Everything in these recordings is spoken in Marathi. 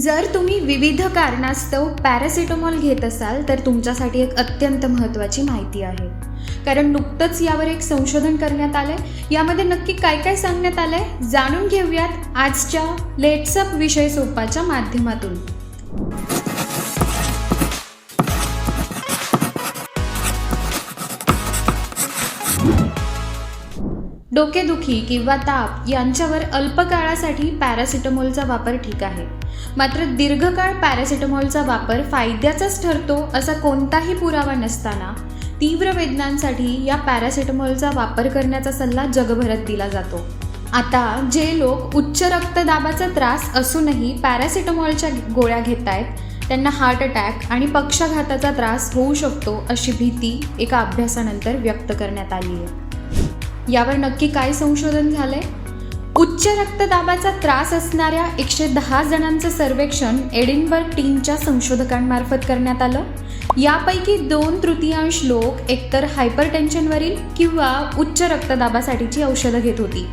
जर तुम्ही विविध कारणास्तव पॅरासिटामॉल घेत असाल तर तुमच्यासाठी एक अत्यंत महत्त्वाची माहिती आहे. कारण नुकतंच यावर एक संशोधन करण्यात आलं आहे यामध्ये नक्की काय काय सांगण्यात आलं आहे जाणून घेऊयात आजच्या लेट्सअप विषय सोपाच्या माध्यमातून. डोकेदुखी किंवा ताप यांच्यावर अल्पकाळासाठी पॅरासिटामॉलचा वापर ठीक आहे. मात्र दीर्घकाळ पॅरासिटामॉलचा वापर फायद्याचाच ठरतो असा कोणताही पुरावा नसताना तीव्र वेदनांसाठी या पॅरासिटामॉलचा वापर करण्याचा सल्ला जगभरात दिला जातो. आता जे लोक उच्च रक्तदाबाचा त्रास असूनही पॅरासिटामॉलच्या गोळ्या घेत आहेत त्यांना हार्ट अटॅक आणि पक्षाघाताचा त्रास होऊ शकतो अशी भीती एका अभ्यासानंतर व्यक्त करण्यात आली आहे. यावर नक्की काय संशोधन झालंय? उच्च रक्तदाबाचा त्रास असणाऱ्या एकशे दहा जणांचं सर्वेक्षण एडिनबर्ग टीमच्या संशोधकांमार्फत करण्यात आलं. यापैकी दोन तृतीयांश लोक एकतर हायपरटेन्शनवरील किंवा उच्च रक्तदाबासाठीची औषधं घेत होती.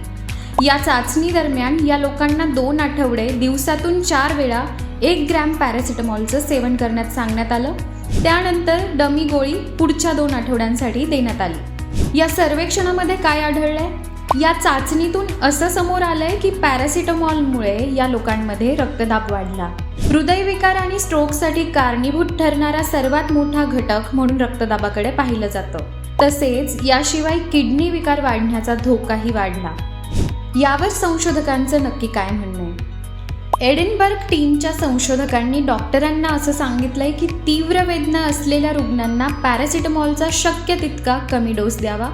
या चाचणी दरम्यान या लोकांना दोन आठवडे दिवसातून चार वेळा एक ग्रॅम पॅरासिटामॉलचं सेवन करण्यात सांगण्यात आलं. त्यानंतर डमी गोळी पुढच्या दोन आठवड्यांसाठी देण्यात आली. या सर्वेक्षणामध्ये काय आढळलंय? या चाचणीतून असं समोर आलंय की पॅरासिटामॉलमुळे या लोकांमध्ये रक्तदाब वाढला. हृदयविकार आणि स्ट्रोकसाठी कारणीभूत ठरणारा सर्वात मोठा घटक म्हणून रक्तदाबाकडे पाहिलं जातं. तसेच याशिवाय किडनी विकार वाढण्याचा धोकाही वाढला. यावर संशोधकांचं नक्की काय म्हणणं आहे? एडिनबर्ग टीमच्या संशोधकांनी डॉक्टरांना असं सांगितलंय की तीव्र वेदना असलेल्या रुग्णांना पॅरासिटामॉलचा शक्य तितका कमी डोस द्यावा.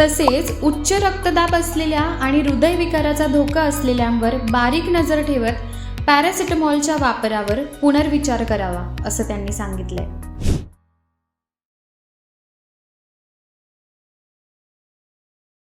तसेच उच्च रक्तदाब असलेल्या आणि हृदयविकाराचा धोका असलेल्यांवर बारीक नजर ठेवत पॅरासिटामॉलच्या वापरावर पुनर्विचार करावा असं त्यांनी सांगितलंय.